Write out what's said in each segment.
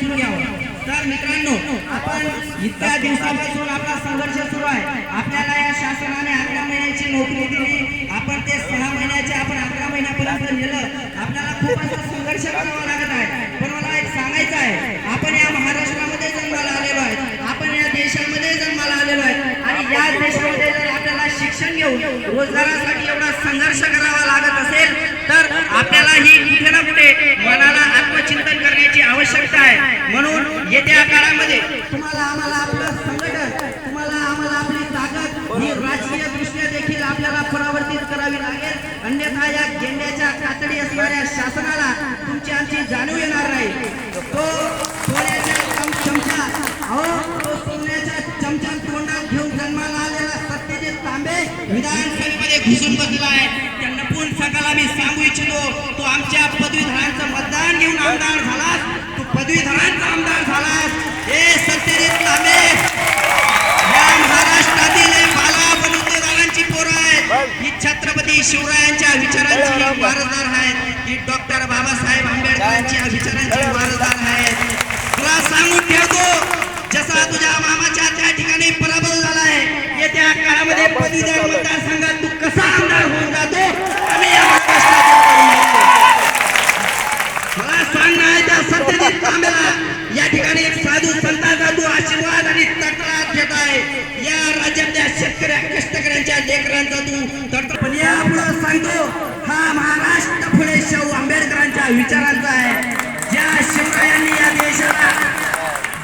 समजून घ्यावं तर मित्रांनो आपण इतक्या दिवसापासून आपला संघर्ष सुरू आहे. आपल्याला या शासनाने अकरा महिन्याची नोकरी दिली. आपण ते सहा महिन्याचे आपण अकरा महिन्यापर्यंत नेलं. आपल्याला खूप असा संघर्ष करावा लागत आहे. पण मला एक सांगायचं आहे. आपण या महाराष्ट्रामध्ये जन्माला आलेलो आहे. आपण या देशामध्ये जन्माला आलेलो आहे. आणि या देशामध्ये जर आपल्याला शिक्षण घेऊन रोजगारासाठी एवढा संघर्ष करावा लागत असेल तर आपल्याला ही कुठे ना कुठे मनाला आत्मचिंतन करण्याची आवश्यकता आहे. म्हणून येत्या काळामध्ये तुम्हाला आम्हाला आपलं संघटन तुम्हाला आम्हाला आपली ताकद ही राजकीय दृष्ट्या देखील आपल्याला परावर्तित करावी लागेल. अन्यथा या गेंड्याच्या कातडी असणाऱ्या शासनाला तुमची आमची जाणीव विधानसभेमध्ये घुसून बसला आहे. त्यांना पूर्ण सकाळला मी सांगू इच्छितो? तो आमच्या पदवीधरांचं मतदान घेऊन आमदार झालास. तू पदवीधरांचा आमदार झालास. हे सत्यजित तांबे. या महाराष्ट्रातील हे बाला बलुतेदारांची पोरं आहेत. ही छत्रपती शिवरायांच्या विचारांची वारसदार आहेत. ही डॉक्टर बाबासाहेब आंबेडकरांच्या विचारांची वारसदार आहेत. तुला सांगून ठेवतो जसा तुझ्या मामाच्या त्या ठिकाणी पराभव झाला आहे येत्या काळामध्ये पदवीधर मतदारसंघात तू कसा आमदार होऊन जातो आम्ही या महाराष्ट्रातील करून दाखवू. मला सांगणं आहे त्या सत्यजित तांबेला या ठिकाणी एक साधू संतांचा तू आशीर्वाद आणि तक्रार घेत आहे. या राज्यातल्या शेतकऱ्या कष्टकऱ्यांच्या लेकरांचा तू तक्रार. पण सांगतो हा महाराष्ट्र पुढे शाहू आंबेडकरांच्या विचारांचा आहे. ज्या शिवरायांनी या देशाला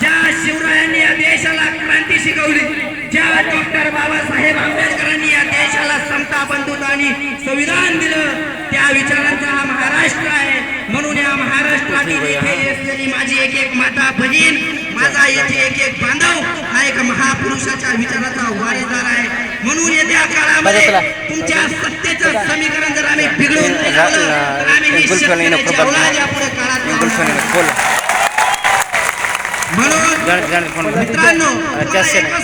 ज्या शिवरायांनी या देशाला क्रांती शिकवली ज्या डॉक्टर बाबासाहेब आंबेडकरांनी या देशाला समता बंधुता आणि संविधान दिलं त्या विचारांचा हा महाराष्ट्र आहे. म्हणून या महाराष्ट्रातील असलेली माझी एक एक माता भगिन माझा येथे एक एक बांधव हा एक महापुरुषाच्या विचाराचा वारेदार आहे. म्हणून येत्या काळामध्ये तुमच्या सत्तेचं समीकरण जर आम्ही बिघडून तर आम्ही ही शेतकऱ्याची औलाद यापुढे काळात लावणार. म्हणून मित्रांनो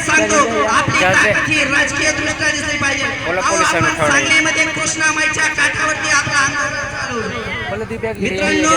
सांगतो आपली राजकीय दृष्ट्या दिसली पाहिजे. सांगलीमध्ये कृष्णामाईच्या काठावरती आपलं आंदोलन चालवलं मित्रांनो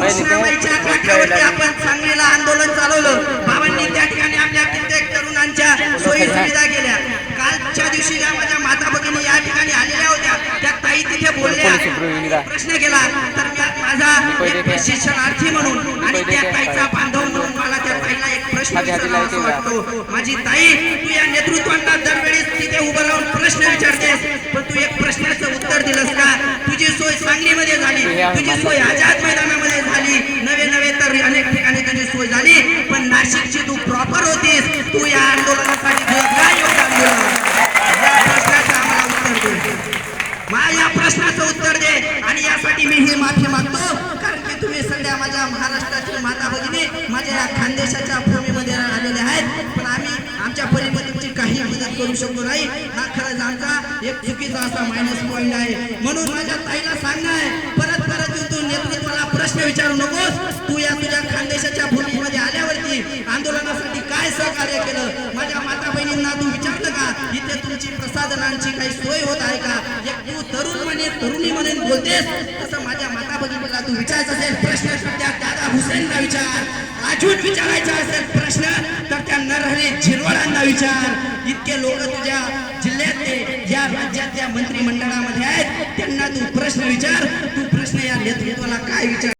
कृष्णामाईच्या काठावरती आपण सांगलीला आंदोलन चालवलं. बाबांनी त्या ठिकाणी आपल्या कित्येक तरुणांच्या सोयी सुविधा केल्या. कालच्या दिवशी ज्या माझ्या माता भगिनी या ठिकाणी आलेल्या होत्या त्या ताई तिथे बोलल्या. प्रश्न केला तर माझा एक प्रशिक्षणार्थी म्हणून आणि त्या ताईचा बांधव म्हणून मला त्या ताईला एक प्रश्न विचारावा असं वाटतो. माझी ताई तू या नेतृत्वांना दरवेळेस तिथे उभं राहून प्रश्न विचारतेस पण तू एक प्रश्नाचं उत्तर दिलंस का तुझी सोय सांगलीमध्ये झाली तुझी सोय आझाद मैदानामध्ये झाली. नवे नवे तर अनेक ठिकाणी तुझी सोय झाली. पण नाशिकची तू प्रॉपर होतीस. तू या आंदोलनासाठी तुझं काय योगदान दिलं. या प्रश्नाचं आम्हाला उत्तर दे. माझ्या प्रश्नाचं उत्तर दे. आणि यासाठी मी ही माफी मागतो. कारण की तुम्ही सगळ्या माझ्या महाराष्ट्रातील माता भगिनी माझ्या या खानदेशाच्या भूमीमध्ये आलेल्या आहेत. पण आम्ही आमच्या परिपरीची काही मदत करू शकतो नाही. हा खरंच आमचा एक चुकीचा असा मायनस पॉईंट आहे. म्हणून माझ्या ताईला सांगणं आहे. परत परत येऊन तू नेतृत्वाला प्रश्न विचारू नकोस. तू या तुझ्या खानदेशाच्या भूमीमध्ये आल्यावरती आंदोलनासाठी काय सहकार्य केलं? माझ्या माता बहिणींना तू विचारलं का? इथे तुमची प्रसाधनांची काही सोय होत आहे का? एक तू तरुण म्हणे तरुणी म्हणे बोलतेस. तसं माझ्या माता बहिणीला तू विचारायचं असेल प्रश्न तर त्या दादा हुसेनला विचार. अजून विचारायचा असेल प्रश्न तर त्या नरहरी झिरवळांना विचार. इतके लोक तुझ्या राज्यातल्या मंत्रिमंडळामध्ये आहेत त्यांना तू प्रश्न विचार तू प्रश्न या नेतृत्वाला काय विचार?